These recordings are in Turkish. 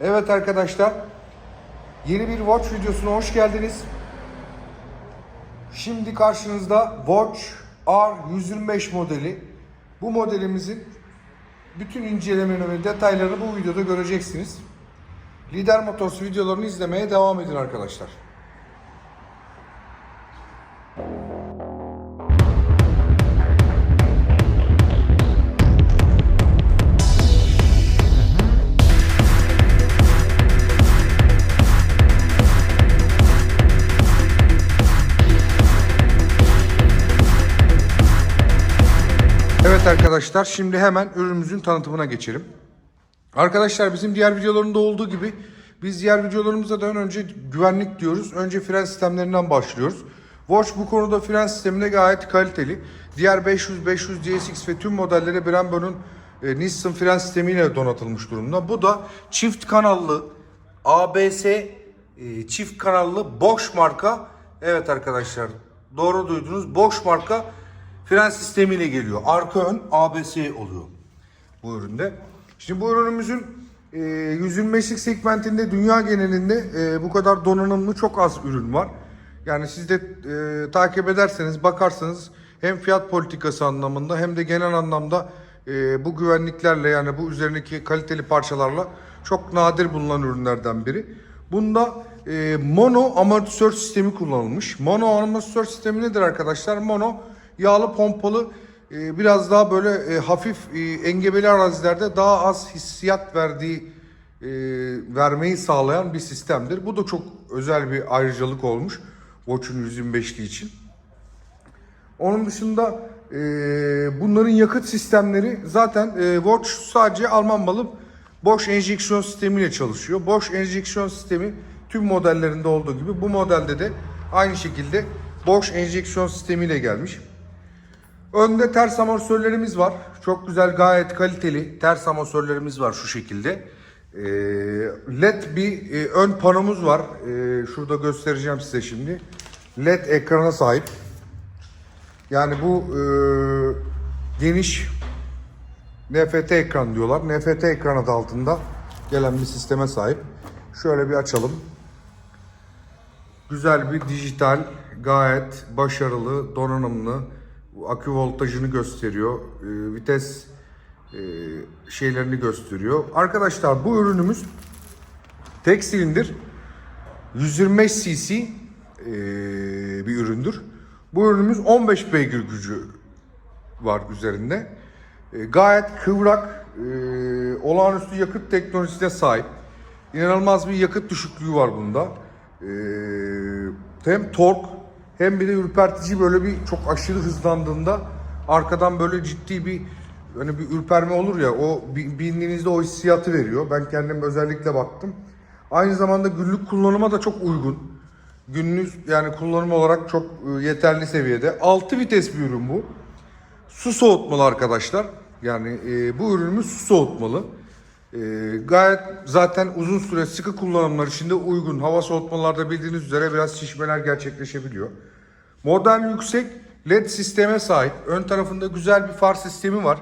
Evet arkadaşlar. Yeni bir Watch videosuna hoş geldiniz. Şimdi karşınızda Watch R125 modeli. Bu modelimizin bütün incelemeni ve detaylarını bu videoda göreceksiniz. Lider Motors videolarını izlemeye devam edin arkadaşlar. Arkadaşlar şimdi hemen ürünümüzün tanıtımına geçelim. Arkadaşlar bizim diğer videolarında olduğu gibi biz diğer videolarımızda da önce güvenlik diyoruz. Önce fren sistemlerinden başlıyoruz. Watch bu konuda fren sisteminde gayet kaliteli. Diğer 500, 500 DSX ve tüm modellere Brembo'nun e, Nissan fren sistemiyle donatılmış durumda. Bu da çift kanallı ABS e, çift kanallı Bosch marka. Evet arkadaşlar doğru duydunuz. Bosch marka fren sistemiyle geliyor. Arka ön ABS oluyor bu üründe. Şimdi bu ürünümüzün e, 125'lik segmentinde dünya genelinde e, bu kadar donanımlı çok az ürün var. Yani siz de e, takip ederseniz bakarsanız hem fiyat politikası anlamında hem de genel anlamda e, bu güvenliklerle yani bu üzerindeki kaliteli parçalarla çok nadir bulunan ürünlerden biri. Bunda e, mono amortisör sistemi kullanılmış. Mono amortisör sistemi nedir arkadaşlar? Mono yağlı pompalı e, biraz daha böyle e, hafif e, engebeli arazilerde daha az hissiyat verdiği e, vermeyi sağlayan bir sistemdir. Bu da çok özel bir ayrıcalık olmuş Watch'un 125'li için. Onun dışında e, bunların yakıt sistemleri zaten e, Watch sadece Alman malı Bosch enjeksiyon sistemiyle çalışıyor. Bosch enjeksiyon sistemi tüm modellerinde olduğu gibi bu modelde de aynı şekilde Bosch enjeksiyon sistemiyle gelmiş. Önde ters amortisörlerimiz var. Çok güzel, gayet kaliteli ters amortisörlerimiz var şu şekilde. Ee, LED bir e, ön panomuz var. Ee, şurada göstereceğim size şimdi. LED ekrana sahip. Yani bu e, geniş NFT ekran diyorlar. NFT ekran adı altında gelen bir sisteme sahip. Şöyle bir açalım. Güzel bir dijital, gayet başarılı, donanımlı akü voltajını gösteriyor. e, vites e, şeylerini gösteriyor. Arkadaşlar bu ürünümüz tek silindir 125 cc e, bir üründür. Bu ürünümüz 15 beygir gücü var üzerinde. E, gayet kıvrak, e, olağanüstü yakıt teknolojisine sahip. İnanılmaz bir yakıt düşüklüğü var bunda. E, hem tork hem bir de ürpertici böyle bir çok aşırı hızlandığında arkadan böyle ciddi bir hani bir ürperme olur ya o bi- bindiğinizde o hissiyatı veriyor. Ben kendim özellikle baktım. Aynı zamanda günlük kullanıma da çok uygun. Günlük yani kullanım olarak çok e, yeterli seviyede. 6 vites bir ürün bu. Su soğutmalı arkadaşlar. Yani e, bu ürünümüz su soğutmalı. E, gayet zaten uzun süre sıkı kullanımlar için de uygun. Hava soğutmalarda bildiğiniz üzere biraz şişmeler gerçekleşebiliyor. Model yüksek LED sisteme sahip. Ön tarafında güzel bir far sistemi var.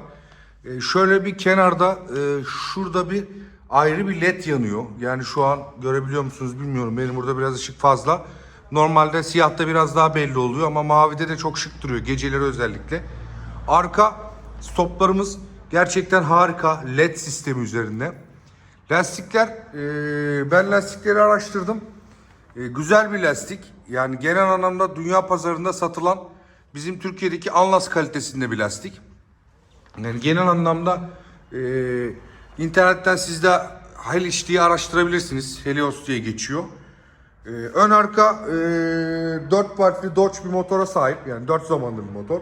E, şöyle bir kenarda e, şurada bir ayrı bir LED yanıyor. Yani şu an görebiliyor musunuz bilmiyorum. Benim burada biraz ışık fazla. Normalde siyahta biraz daha belli oluyor ama mavide de çok şık duruyor. Geceleri özellikle. Arka stoplarımız gerçekten harika. LED sistemi üzerinde. Lastikler, e, ben lastikleri araştırdım. E, güzel bir lastik. Yani genel anlamda dünya pazarında satılan bizim Türkiye'deki Anlas kalitesinde bir lastik. Yani genel anlamda e, internetten siz de Helios diye araştırabilirsiniz. Helios diye geçiyor. E, ön arka e, 4 valvli Dodge bir motora sahip. Yani 4 zamanlı bir motor.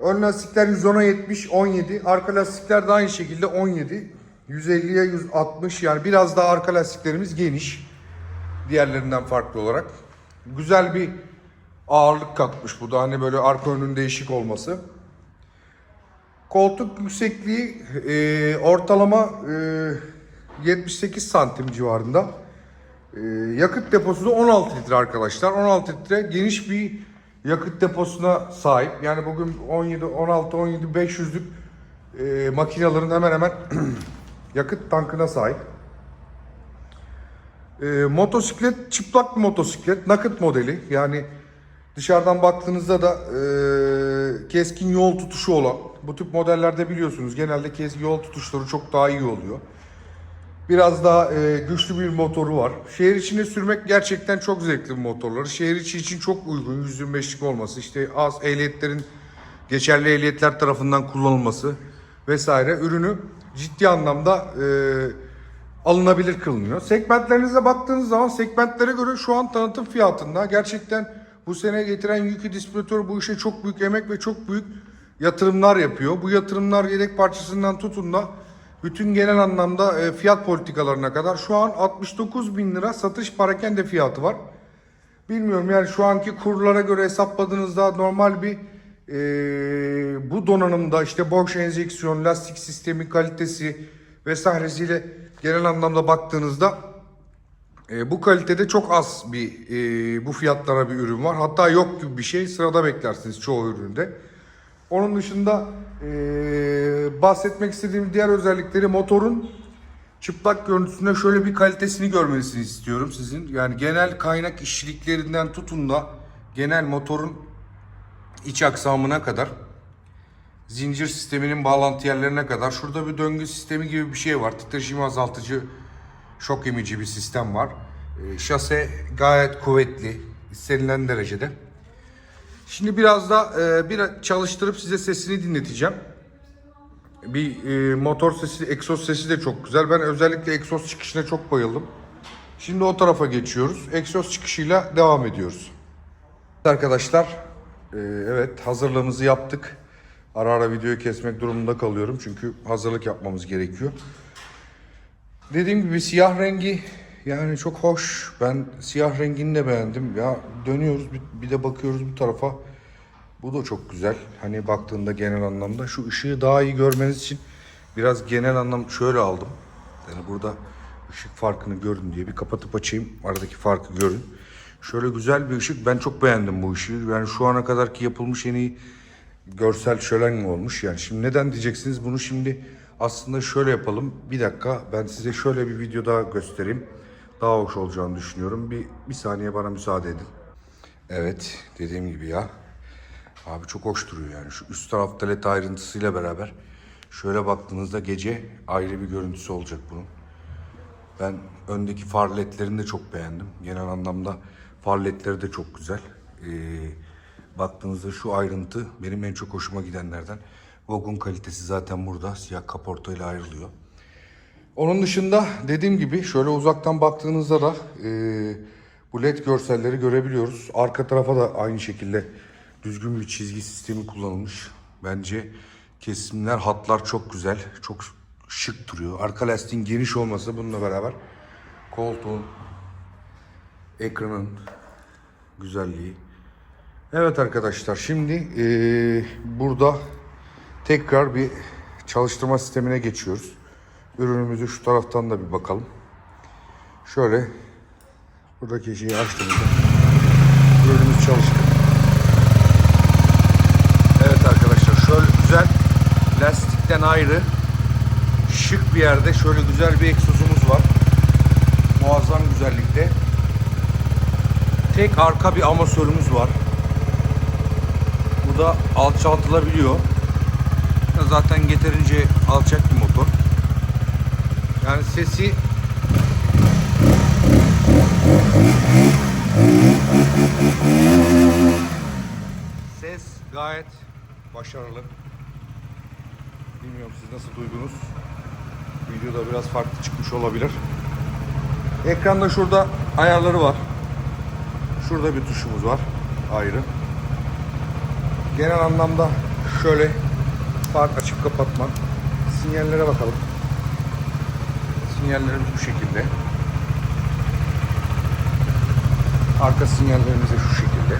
Ön lastikler 110'a 70, 17. Arka lastikler de aynı şekilde 17. 150'ye 160 yani biraz daha arka lastiklerimiz geniş. Diğerlerinden farklı olarak. Güzel bir ağırlık katmış bu da hani böyle arka önün değişik olması. Koltuk yüksekliği e, ortalama e, 78 santim civarında. E, yakıt deposu da 16 litre arkadaşlar. 16 litre geniş bir yakıt deposuna sahip. Yani bugün 17, 16, 17, 500'lük e, makinelerin hemen hemen yakıt tankına sahip. E, motosiklet çıplak bir motosiklet. Nakit modeli. Yani dışarıdan baktığınızda da e, keskin yol tutuşu olan. Bu tip modellerde biliyorsunuz genelde keskin yol tutuşları çok daha iyi oluyor. Biraz daha e, güçlü bir motoru var. Şehir içinde sürmek gerçekten çok zevkli bir motorları. Şehir içi için çok uygun 125'lik olması. işte az ehliyetlerin geçerli ehliyetler tarafından kullanılması vesaire ürünü ciddi anlamda e, alınabilir kılınıyor. Segmentlerinize baktığınız zaman segmentlere göre şu an tanıtım fiyatında gerçekten bu sene getiren Yuki distribütör bu işe çok büyük emek ve çok büyük yatırımlar yapıyor. Bu yatırımlar yedek parçasından tutun da bütün genel anlamda e, fiyat politikalarına kadar şu an 69 bin lira satış parakende fiyatı var. Bilmiyorum yani şu anki kurlara göre hesapladığınızda normal bir e, bu donanımda işte boş enjeksiyon, lastik sistemi kalitesi vesairesiyle genel anlamda baktığınızda e, bu kalitede çok az bir e, bu fiyatlara bir ürün var. Hatta yok gibi bir şey sırada beklersiniz çoğu üründe. Onun dışında e, bahsetmek istediğim diğer özellikleri motorun çıplak görüntüsünde şöyle bir kalitesini görmesini istiyorum sizin. Yani genel kaynak işçiliklerinden tutun da genel motorun iç aksamına kadar zincir sisteminin bağlantı yerlerine kadar şurada bir döngü sistemi gibi bir şey var. Titreşimi azaltıcı şok emici bir sistem var. E, şase gayet kuvvetli istenilen derecede. Şimdi biraz da e, bir çalıştırıp size sesini dinleteceğim. Bir e, motor sesi, egzoz sesi de çok güzel. Ben özellikle egzoz çıkışına çok bayıldım. Şimdi o tarafa geçiyoruz. Egzoz çıkışıyla devam ediyoruz. Arkadaşlar, e, evet hazırlığımızı yaptık. Ara ara videoyu kesmek durumunda kalıyorum çünkü hazırlık yapmamız gerekiyor. Dediğim gibi siyah rengi yani çok hoş. Ben siyah rengini de beğendim. Ya dönüyoruz bir, bir de bakıyoruz bu tarafa. Bu da çok güzel. Hani baktığında genel anlamda şu ışığı daha iyi görmeniz için biraz genel anlam şöyle aldım. Yani burada ışık farkını görün diye bir kapatıp açayım. Aradaki farkı görün. Şöyle güzel bir ışık. Ben çok beğendim bu ışığı. Yani şu ana kadarki yapılmış en iyi görsel şölen olmuş. Yani şimdi neden diyeceksiniz? Bunu şimdi aslında şöyle yapalım. Bir dakika ben size şöyle bir video daha göstereyim. Daha hoş olacağını düşünüyorum. Bir, bir saniye bana müsaade edin. Evet dediğim gibi ya. Abi çok hoş duruyor yani. Şu üst tarafta led ayrıntısıyla beraber şöyle baktığınızda gece ayrı bir görüntüsü olacak bunun. Ben öndeki far ledlerini de çok beğendim. Genel anlamda far ledleri de çok güzel. Ee, baktığınızda şu ayrıntı benim en çok hoşuma gidenlerden. Vogun kalitesi zaten burada. Siyah kaportayla ayrılıyor. Onun dışında dediğim gibi şöyle uzaktan baktığınızda da e, bu led görselleri görebiliyoruz. Arka tarafa da aynı şekilde düzgün bir çizgi sistemi kullanılmış. Bence kesimler, hatlar çok güzel. Çok şık duruyor. Arka lastiğin geniş olması bununla beraber koltuğun, ekranın güzelliği. Evet arkadaşlar şimdi e, burada tekrar bir çalıştırma sistemine geçiyoruz. Ürünümüzü şu taraftan da bir bakalım. Şöyle buradaki şeyi açtığımızda ürünümüz çalıştı. Evet arkadaşlar şöyle güzel lastikten ayrı şık bir yerde şöyle güzel bir egzozumuz var. Muazzam güzellikte. Tek arka bir amasörümüz var. Bu da alçaltılabiliyor. Zaten yeterince alçak bir motor. Yani sesi Ses gayet başarılı. Bilmiyorum siz nasıl duydunuz. Videoda biraz farklı çıkmış olabilir. Ekranda şurada ayarları var. Şurada bir tuşumuz var ayrı. Genel anlamda şöyle fark açıp kapatma. Sinyallere bakalım. Sinyallerimiz bu şekilde. Arka sinyallerimiz de şu şekilde.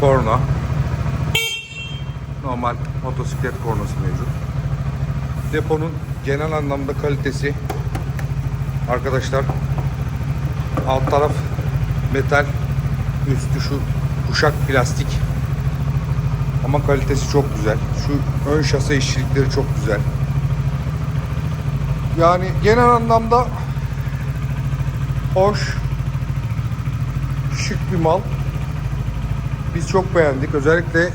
Korna. Normal motosiklet kornası mevcut. Deponun genel anlamda kalitesi arkadaşlar alt taraf metal üstü şu kuşak plastik ama kalitesi çok güzel. Şu ön şase işçilikleri çok güzel. Yani genel anlamda hoş, şık bir mal. Biz çok beğendik. Özellikle eee,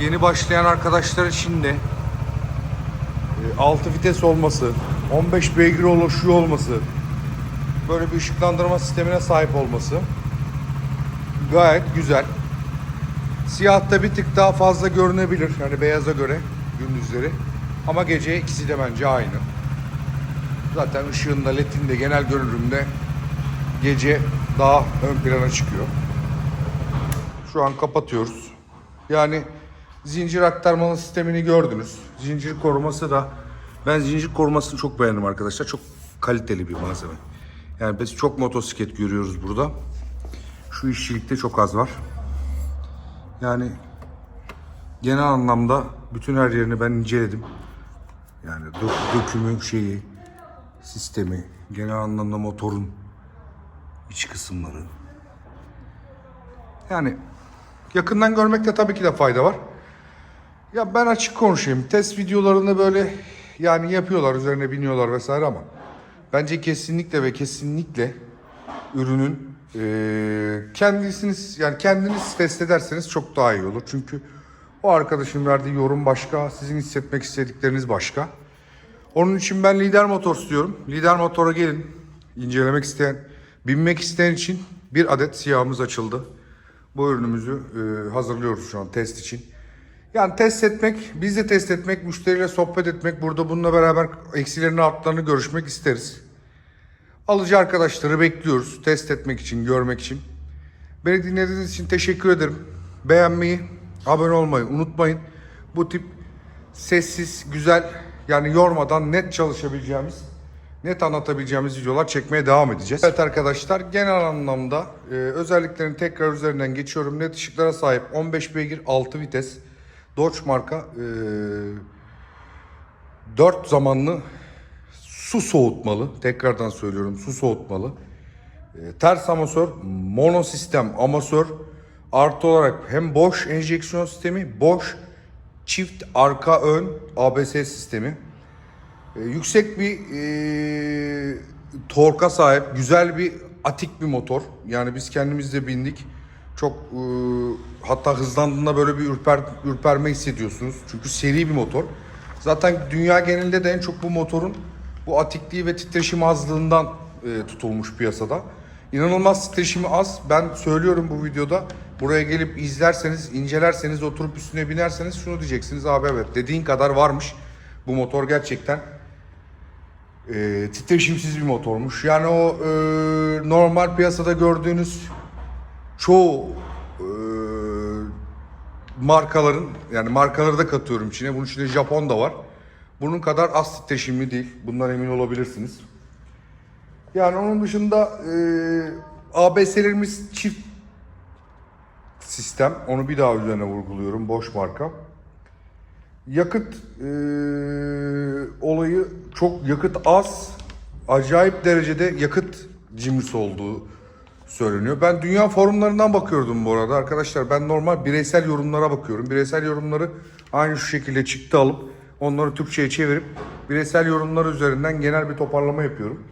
yeni başlayan arkadaşlar için de eee, 6 vites olması, 15 beygir oluşuyor olması, böyle bir ışıklandırma sistemine sahip olması gayet güzel. Siyahta bir tık daha fazla görünebilir. Yani beyaza göre gündüzleri. Ama gece ikisi de bence aynı. Zaten ışığında, ledinde, genel görünümde gece daha ön plana çıkıyor. Şu an kapatıyoruz. Yani zincir aktarmalı sistemini gördünüz. Zincir koruması da ben zincir korumasını çok beğendim arkadaşlar. Çok kaliteli bir malzeme. Yani biz çok motosiklet görüyoruz burada. Şu işçilikte çok az var. Yani genel anlamda bütün her yerini ben inceledim. Yani dök- dökümü şeyi, sistemi, genel anlamda motorun iç kısımları. Yani yakından görmekte tabii ki de fayda var. Ya ben açık konuşayım. Test videolarını böyle yani yapıyorlar, üzerine biniyorlar vesaire ama bence kesinlikle ve kesinlikle ürünün eee kendisiniz yani kendiniz test ederseniz çok daha iyi olur. Çünkü o arkadaşın verdiği yorum başka, sizin hissetmek istedikleriniz başka. Onun için ben lider motor istiyorum. Lider motora gelin. İncelemek isteyen, binmek isteyen için bir adet siyahımız açıldı. Bu ürünümüzü e, hazırlıyoruz şu an test için. Yani test etmek, biz de test etmek, müşteriyle sohbet etmek, burada bununla beraber eksilerini artlarını görüşmek isteriz. Alıcı arkadaşları bekliyoruz test etmek için, görmek için. Beni dinlediğiniz için teşekkür ederim. Beğenmeyi, abone olmayı unutmayın. Bu tip sessiz, güzel yani yormadan net çalışabileceğimiz, net anlatabileceğimiz videolar çekmeye devam edeceğiz. Evet arkadaşlar genel anlamda e, özelliklerini tekrar üzerinden geçiyorum. Net ışıklara sahip 15 beygir 6 vites Dodge marka e, 4 zamanlı su soğutmalı. Tekrardan söylüyorum su soğutmalı. E, ters amasör, mono sistem amasör artı olarak hem Bosch enjeksiyon sistemi, Bosch çift arka ön ABS sistemi. E, yüksek bir e, torka sahip, güzel bir atik bir motor. Yani biz kendimiz de bindik. Çok e, hatta hızlandığında böyle bir ürper, ürperme hissediyorsunuz. Çünkü seri bir motor. Zaten dünya genelinde de en çok bu motorun bu atikliği ve titreşim azlığından e, tutulmuş piyasada. İnanılmaz titreşimi az. Ben söylüyorum bu videoda. Buraya gelip izlerseniz, incelerseniz, oturup üstüne binerseniz şunu diyeceksiniz. Abi evet dediğin kadar varmış. Bu motor gerçekten e, titreşimsiz bir motormuş. Yani o e, normal piyasada gördüğünüz çoğu e, markaların yani markaları da katıyorum içine. Bunun içinde Japon da var. Bunun kadar az titreşimli değil. Bundan emin olabilirsiniz. Yani onun dışında e, ABS'lerimiz çift sistem. Onu bir daha üzerine vurguluyorum. Boş marka. Yakıt e, olayı çok yakıt az. Acayip derecede yakıt cimrisi olduğu söyleniyor. Ben dünya forumlarından bakıyordum bu arada arkadaşlar. Ben normal bireysel yorumlara bakıyorum. Bireysel yorumları aynı şu şekilde çıktı alıp onları Türkçe'ye çevirip bireysel yorumlar üzerinden genel bir toparlama yapıyorum.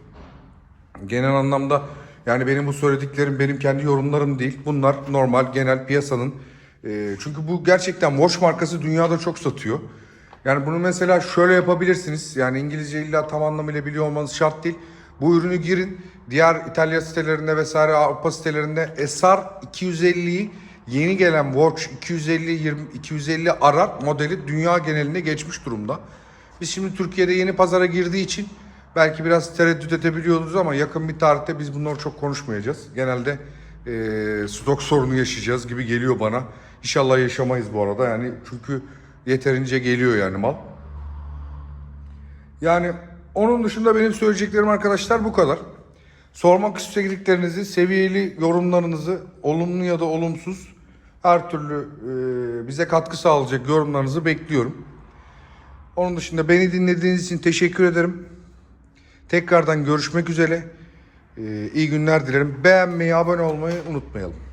Genel anlamda yani benim bu söylediklerim benim kendi yorumlarım değil. Bunlar normal genel piyasanın. e, çünkü bu gerçekten Bosch markası dünyada çok satıyor. Yani bunu mesela şöyle yapabilirsiniz. Yani İngilizce illa tam anlamıyla biliyor olmanız şart değil. Bu ürünü girin. Diğer İtalya sitelerinde vesaire Avrupa sitelerinde SR 250'yi yeni gelen Watch 250 20 250 Arar modeli dünya geneline geçmiş durumda. Biz şimdi Türkiye'de yeni pazara girdiği için belki biraz tereddüt edebiliyoruz ama yakın bir tarihte biz bunları çok konuşmayacağız. Genelde eee, stok sorunu yaşayacağız gibi geliyor bana. İnşallah yaşamayız bu arada yani çünkü yeterince geliyor yani mal. Yani onun dışında benim söyleyeceklerim arkadaşlar bu kadar. Sormak istediklerinizi, seviyeli yorumlarınızı, olumlu ya da olumsuz her türlü e, bize katkı sağlayacak yorumlarınızı bekliyorum. Onun dışında beni dinlediğiniz için teşekkür ederim. Tekrardan görüşmek üzere. E, iyi günler dilerim. Beğenmeyi, abone olmayı unutmayalım.